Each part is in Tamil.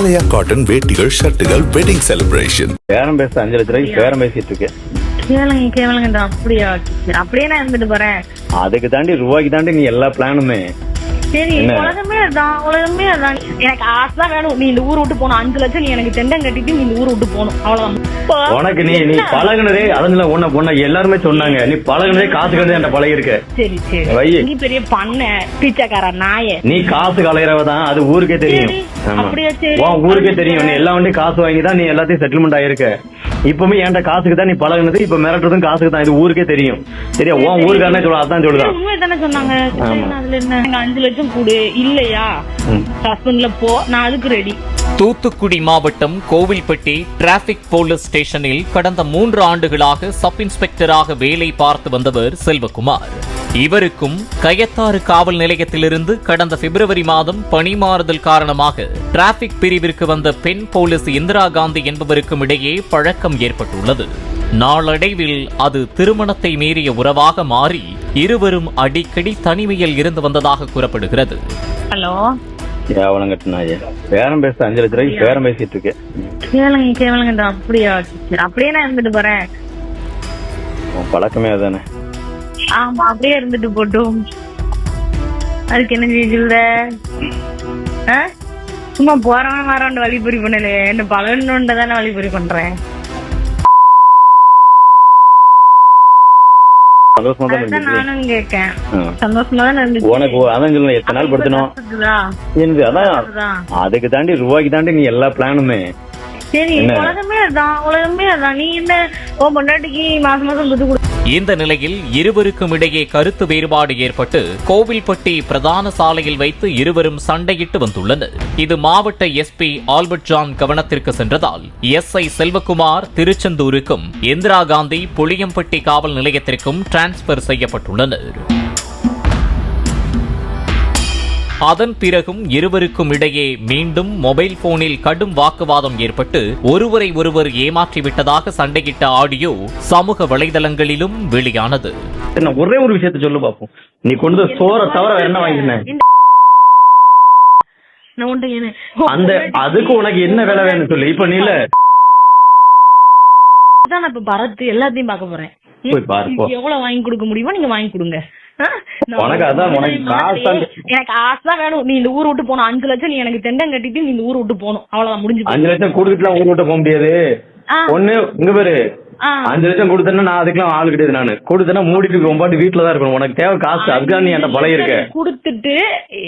ஆலயா காட்டன் வேட்டிகள் ஷர்ட்டுகள் வெட்டிங் செலிப்ரேஷன் பேரம் பேச அஞ்சு லட்ச ரூபாய்க்கு பேரம் பேசிட்டு இருக்கேன். கேளுங்க கேளுங்க அப்படியா? அப்படியே நான் இருந்துட்டு போறேன். அதுக்கு தாண்டி ரூபாய்க்கு தாண்டி நீ எல்லா பிளானுமே சரி? உலகமே அதான் உலகமே அதான். எனக்கு ஆசை தான் வேணும். நீ இந்த ஊர் விட்டு போகணும். அஞ்சு லட்சம் நீ எனக்கு தெண்டம் கட்டிட்டு நீ இந்த ஊர் விட்டு போகணும். அவ்வளவுதான். உனக்கு நீ நீ பழகுனதே அதுல உன்ன பொண்ண எல்லாருமே சொன்னாங்க. நீ பழகுனதே காசு கண்டு என்கிட்ட பழகி இருக்க சரி. சரி. நீ பெரிய பண்ண பிச்சைக்கார நாயே. நீ காசு கலையறவ தான். அது ஊருக்கே தெரியும். உன் ஊருக்கே தெரியும். நீ எல்லா வண்டி காசு வாங்கி தான் நீ எல்லாத்தையும் செட்டில்மெண்ட் ஆயிருக்க. இப்பவுமே என்கிட்ட காசுக்கு தான் நீ பழகுனது. இப்ப மிரட்டுறதும் காசுக்கு தான். இது ஊருக்கே தெரியும். சரியா? உன் ஊருக்காரனே சொல்ல அதான் சொல்லுதான். உண்மை தானே சொன்னாங்க. அதுல என்ன அஞ்சு லட்சம் கொடு. இல்லையா? ம். ஹஸ்பண்ட்ல போ. நான் அதுக்கு ரெடி தூத்துக்குடி மாவட்டம் கோவில்பட்டி டிராபிக் போலீஸ் ஸ்டேஷனில் கடந்த மூன்று ஆண்டுகளாக சப் இன்ஸ்பெக்டராக வேலை பார்த்து வந்தவர் செல்வகுமார். இவருக்கும் கயத்தாறு காவல் நிலையத்திலிருந்து கடந்த பிப்ரவரி மாதம் பணிமாறுதல் காரணமாக டிராபிக் பிரிவிற்கு வந்த பெண் போலீஸ் இந்திரா காந்தி என்பவருக்கும் இடையே பழக்கம் ஏற்பட்டுள்ளது. நாளடைவில் அது திருமணத்தை மீறிய உறவாக மாறி இருவரும் அடிக்கடி தனிமையில் இருந்து வந்ததாக கூறப்படுகிறது. ஹலோ. கேவலம் கட்டினாயே பேரம் பேச அஞ்சு லட்ச ரூபாய்க்கு பேரம் பேசிட்டு இருக்கேன். கேளுங்க கேளுங்க அப்படியா? சரி, அப்படியே நான் இருந்துட்டு போறேன். உன் பழக்கமே அதானே? ஆமா அப்படியே இருந்துட்டு போட்டும். அதுக்கு என்ன செய்யுள்ள சும்மா போறவன் வரவன் வழிபறி பண்ணல. என்ன பழகணுன்ற தானே வழிபறி பண்றேன். சந்தோஷமா தான் இருந்துச்சு. உனக்கு அதான் சொல்லணும் எத்தனை நாள் படுத்தணும்? என்னது அதான். அதுக்கு தாண்டி ரூபாய்க்கு தாண்டி நீ எல்லா பிளானுமே. சரி? உலகமே அதான் உலகமே அதான். நீ என்ன உன் பொண்டாட்டிக்கு மாசம் மாசம் துட்டு இந்த நிலையில் இருவருக்கும் இடையே கருத்து வேறுபாடு ஏற்பட்டு கோவில்பட்டி பிரதான சாலையில் வைத்து இருவரும் சண்டையிட்டு வந்துள்ளனர். இது மாவட்ட எஸ்பி ஆல்பர்ட் ஜான் கவனத்திற்கு சென்றதால் எஸ்ஐ செல்வகுமார் திருச்செந்தூருக்கும் இந்திரா காந்தி புளியம்பட்டி காவல் நிலையத்திற்கும் டிரான்ஸ்பர் செய்யப்பட்டுள்ளனர். அதன் பிறகும் இருவருக்கும் இடையே மீண்டும் மொபைல் போனில் கடும் வாக்குவாதம் ஏற்பட்டு ஒருவரை ஒருவர் ஏமாற்றிவிட்டதாக சண்டையிட்ட ஆடியோ சமூக வலைதளங்களிலும் வெளியானது. ஒரே ஒரு விஷயத்த சொல்லு பாப்போம். நீ கொண்டு சோற தவிர என்ன வாங்கினேன் என்ன? அந்த அதுக்கு உனக்கு என்ன வேலை வேணும் சொல்லு. இப்ப நீ இல்ல. தான் நான் இப்ப பரத் எல்லாத்தையும் பார்க்க போறேன். எவ்வளவு வாங்கி கொடுக்க முடியுமோ நீங்க வாங்கி கொடுங்க. உனக்கு அதான், உனக்கு காசு. எனக்கு ஆசை வேணும். நீ இந்த ஊர் விட்டு போகணும். அஞ்சு லட்சம் நீ எனக்கு தெண்டம் கட்டிட்டு நீ இந்த ஊர் விட்டு போகணும். அவ்வளவுதான் முடிஞ்சு. அஞ்சு லட்சம் கொடுத்துட்டுலாம் ஊர் விட்டு போக முடியாது. ஒண்ணு இங்க பாரு. அஞ்சு லட்சம் கொடுத்தேன்னா நான் அதுக்கெல்லாம் ஆள் கிடையாது நானு. கொடுத்தேன்னா மூடிட்டு பாட்டு வீட்டுல தான் இருக்கணும். உனக்கு தேவை காசு. அதுக்காக நீ என்கிட்ட பழகி இருக்க கொடுத்துட்டு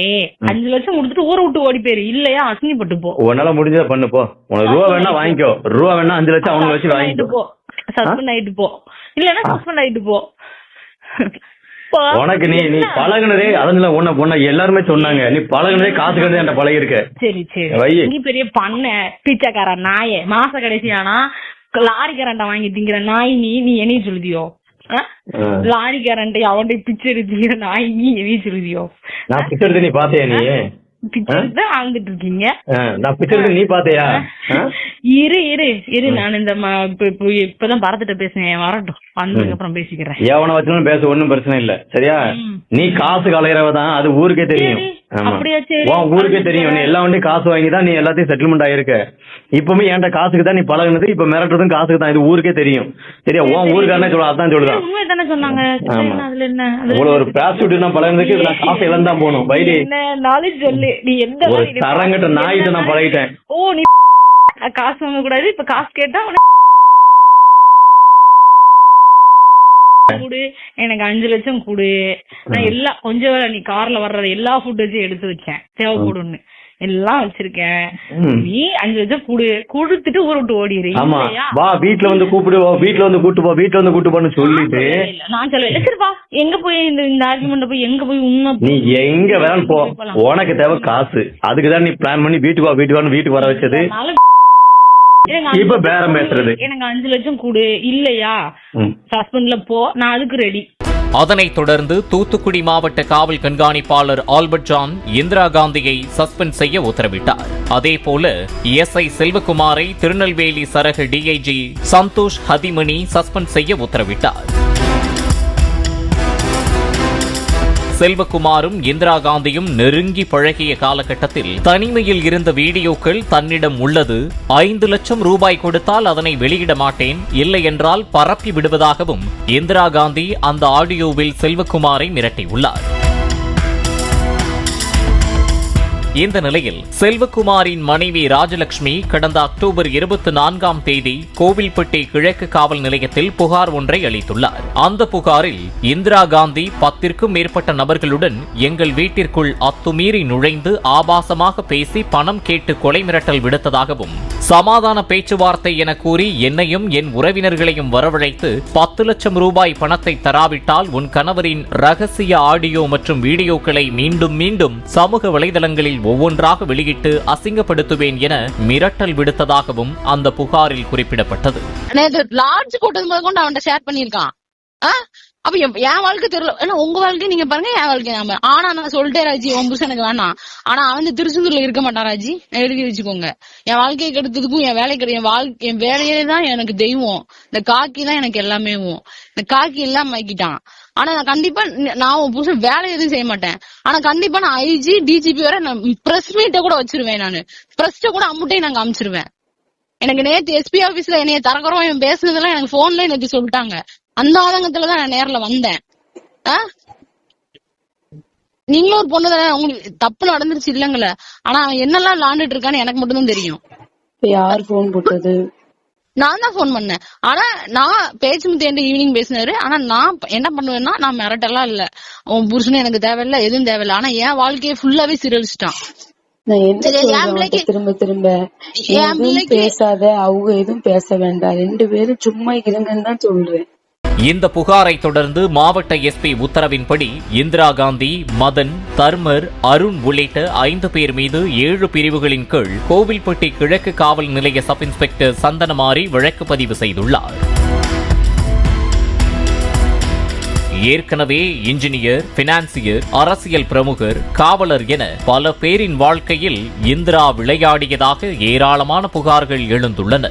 ஏ அஞ்சு லட்சம் கொடுத்துட்டு ஊரை விட்டு ஓடி போயிரு. இல்லையா அசிங்கப்பட்டு போ. உன்னால முடிஞ்சதை பண்ணு போ. உனக்கு ரூபா வேணா வாங்கிக்கோ. ரூபா வேணா அஞ்சு லட்சம் அவனுக்கு வச்சு வாங்கிக்கோ. போ. சஸ்பெண்ட் ஆயிட்டு போ. இல்லன்னா சஸ்பெண்ட் ஆயிட்டு போ. உனக்கு நீ நீ பழகுனதே அதுல உன்ன பொண்ண எல்லாருமே சொன்னாங்க. நீ பழகுனதே காசு கண்டு என்கிட்ட பழகி இருக்க சரி. சரி. நீ பெரிய பண்ண பிச்சைக்கார நாயே. மாச கடைசி ஆனா லாரி கரண்ட வாங்கி திங்கிற நாய் நீ நீ என்னைய சொல்லுதியோ. லாரி கரண்ட் அவன்கிட்ட பிச்சை எடுத்துக்கிற நாய் நீ என்னைய சொல்லுதியோ? நான் பிச்சை எடுத்து நீ பாத்தியா நீ? வாழ்ந்துட்டு இருக்கீங்க. நான் எடுத்து நீ பாத்தியா? இரு இரு இரு. நான் இந்த இப்பதான் பரத்திட்ட பேசுனேன். வரட்டும். வந்ததுக்கு அப்புறம் பேசிக்கிறேன். எவனை வச்சாலும் பேச ஒண்ணும் பிரச்சனை இல்ல. சரியா. நீ காசு கலையறவ தான் அது ஊருக்கே தெரியும். அப்படியா சரி. ஊருக்கே தெரியும். நீ எல்லா வண்டியும் காசு வாங்கி தான் நீ எல்லாத்தையும் செட்டில்மெண்ட் ஆயிருக்க. இப்பவுமே என்கிட்ட காசுக்கு தான் நீ பழகுனது இப்ப மிரட்டுறதும் காசுக்கு தான். இது ஊருக்கே தெரியும். சரியா? உன் ஊருக்காரனே சொல்ல அதான் சொல்லுதான் உண்மை தானே சொன்னாங்க. சரி, ஆமா. அதுல என்ன அதுல இவ்வளவு ஒரு பிராஸ்டியூட் நான் பழகுனதுக்கு நான் காசு இழந்தான் போகணும். என்ன நாலேஜ் சொல்லு. நீ எந்த ஒரு மாதிரி நீ தரங்கட்ட பாத்து நாயிட்ட என்ன நான் பழகிட்டேன். ஓ நீ காசு வாங்க கூடாது இப்ப காசு கேட்டா குடு எனக்கு அஞ்சு லட்சம் குடு. நான் எல்லா கொஞ்சம் நீ கார்ல வர்றது எல்லா ஃபுட் வச்சு எடுத்து வச்சேன். தேவைப்படும்னு எல்லாம் வச்சிருக்கேன். நீ அஞ்சு லட்சம் குடு. கொடுத்துட்டு ஊரை விட்டு ஓடிடு. ஆமா. இல்லையா? வா வீட்ல வந்து கூப்பிடு வா வீட்ல வந்து கூட்டு போ வீட்ல வந்து கூட்டு போன்னு சொல்லிட்டு. நான் சொல்ல சரிப்பா எங்க போய் இந்த இந்த ஆர்குமெண்ட் போய் எங்க போய் உண்மை நீ எங்க வேணாலும் போ. உனக்கு தேவை காசு. அதுக்கு தான் நீ பிளான் பண்ணி வீட்டுக்கு வா வீட்டுக்கு வான்னு வீட்டுக்கு வர வச்சது. இப்ப லட்சம் பேரம் கொடு. பேசுறது. எனக்கு அஞ்சு லட்சம் கொடு இல்லையா. சஸ்பெண்ட்ல போ நான் அதுக்கு ரெடி அதனைத் தொடர்ந்து தூத்துக்குடி மாவட்ட காவல் கண்காணிப்பாளர் ஆல்பர்ட் ஜான் இந்திரா காந்தியை சஸ்பெண்ட் செய்ய உத்தரவிட்டார் அதேபோல எஸ்ஐ செல்வகுமாரை திருநெல்வேலி சரக டிஐஜி சந்தோஷ் ஹதிமணி சஸ்பெண்ட் செய்ய உத்தரவிட்டார் செல்வகுமாரும் இந்திரா காந்தியும் நெருங்கி பழகிய காலகட்டத்தில் தனிமையில் இருந்த வீடியோக்கள் தன்னிடம் உள்ளது. ஐந்து லட்சம் ரூபாய் கொடுத்தால் அதனை வெளியிட மாட்டேன். இல்லை என்றால் பரப்பி விடுவதாகவும் இந்திரா காந்தி அந்த ஆடியோவில் செல்வகுமாரை மிரட்டியுள்ளார். இந்த நிலையில் செல்வகுமாரின் மனைவி ராஜலட்சுமி கடந்த அக்டோபர் இருபத்தி நான்காம் தேதி கோவில்பட்டி கிழக்கு காவல் நிலையத்தில் புகார் ஒன்றை அளித்துள்ளார். அந்த புகாரில் இந்திரா காந்தி பத்திற்கும் மேற்பட்ட நபர்களுடன் எங்கள் வீட்டிற்குள் அத்துமீறி நுழைந்து ஆபாசமாக பேசி பணம் கேட்டு கொலை மிரட்டல் விடுத்ததாகவும் சமாதான பேச்சுவார்த்தை என கூறி என்னையும் என் உறவினர்களையும் வரவழைத்து பத்து லட்சம் ரூபாய் பணத்தை தராவிட்டால் உன் கணவரின் ரகசிய ஆடியோ மற்றும் வீடியோக்களை மீண்டும் மீண்டும் சமூக வலைதளங்களில் ஒவ்வொன்றாக வெளியிட்டு அசிங்கப்படுத்துவேன் என மிரட்டல் விடுத்ததாகவும் அந்த புகாரில் குறிப்பிடப்பட்டது. நேத்து லாட்ஜ் கூட்டது கொண்டு அவன் ஷேர் பண்ணிருக்கான் அப்ப என் என் வாழ்க்கை தெரியல. ஏன்னா உங்க வாழ்க்கை நீங்க பாருங்க என் வாழ்க்கை நாம ஆனா நான் சொல்லிட்டேன் ராஜி உன் புருஷன் எனக்கு வேணாம். ஆனா அவன் திருச்செந்தூர்ல இருக்க மாட்டான் ராஜி. எழுதி வச்சுக்கோங்க. என் வாழ்க்கையை கெடுத்ததுக்கும் என் வேலை கிடையாது என் வாழ்க்கை என் வேலையே தான் எனக்கு தெய்வம். இந்த காக்கி தான் எனக்கு எல்லாமே இந்த காக்கி எல்லாம் ஆக்கிட்டான். ஆனா நான் கண்டிப்பா நான் உன் புருஷன் வேலை எதுவும் செய்ய மாட்டேன். ஆனா கண்டிப்பா நான் ஐஜி டிஜிபி வரை நான் பிரஸ் மீட்டை கூட வச்சிருவேன் நானு. பிரஸ்ட கூட அம்முட்டையும் நான் காமிச்சிருவேன். எனக்கு நேத்து எஸ்பி ஆபீஸ்ல என்னைய தரக்குறோம் இவன் பேசுனதெல்லாம் எனக்கு போன்ல எனக்கு சொல்லிட்டாங்க. அந்த ஆதங்கத்துல தான் நான் நேர்ல வந்தேன். ஆ? நீங்களும் ஒரு பொண்ணு தானே உங்களுக்கு தப்பு நடந்துருச்சு இல்லங்கள. ஆனா அவன் என்னெல்லாம் விளாண்டுட்டு இருக்கான்னு எனக்கு மட்டும் தான் தெரியும் யார் போன் போட்டது? நான் தான் ஃபோன் பண்ணேன். ஆனா நான் பேச்சு முத்தி ஈவினிங் பேசினாரு. ஆனா நான் என்ன பண்ணுவேன்னா நான் மிரட்டெல்லாம் இல்ல. உன் புருஷனும் எனக்கு தேவையில்ல எதுவும் தேவையில்ல. ஆனா என் வாழ்க்கையை ஃபுல்லாவே சீரழிச்சிட்டான். திரும்ப திரும்ப? பேசாத அவங்க எதுவும் பேச வேண்டாம். ரெண்டு பேரும் சும்மா இருங்கன்னு தான் சொல்றேன். இந்த புகாரை தொடர்ந்து மாவட்ட எஸ்பி உத்தரவின்படி இந்திரா காந்தி மதன் தர்மர் அருண் உள்ளிட்ட ஐந்து பேர் மீது ஏழு பிரிவுகளின் கீழ் கோவில்பட்டி கிழக்கு காவல் நிலைய சப் இன்ஸ்பெக்டர் சந்தனமாரி வழக்கு பதிவு செய்துள்ளார். ஏற்கனவே இன்ஜினியர் பினான்சியர் அரசியல் பிரமுகர் காவலர் என பல பேரின் வாழ்க்கையில் இந்திரா விளையாடியதாக ஏராளமான புகார்கள் எழுந்துள்ளன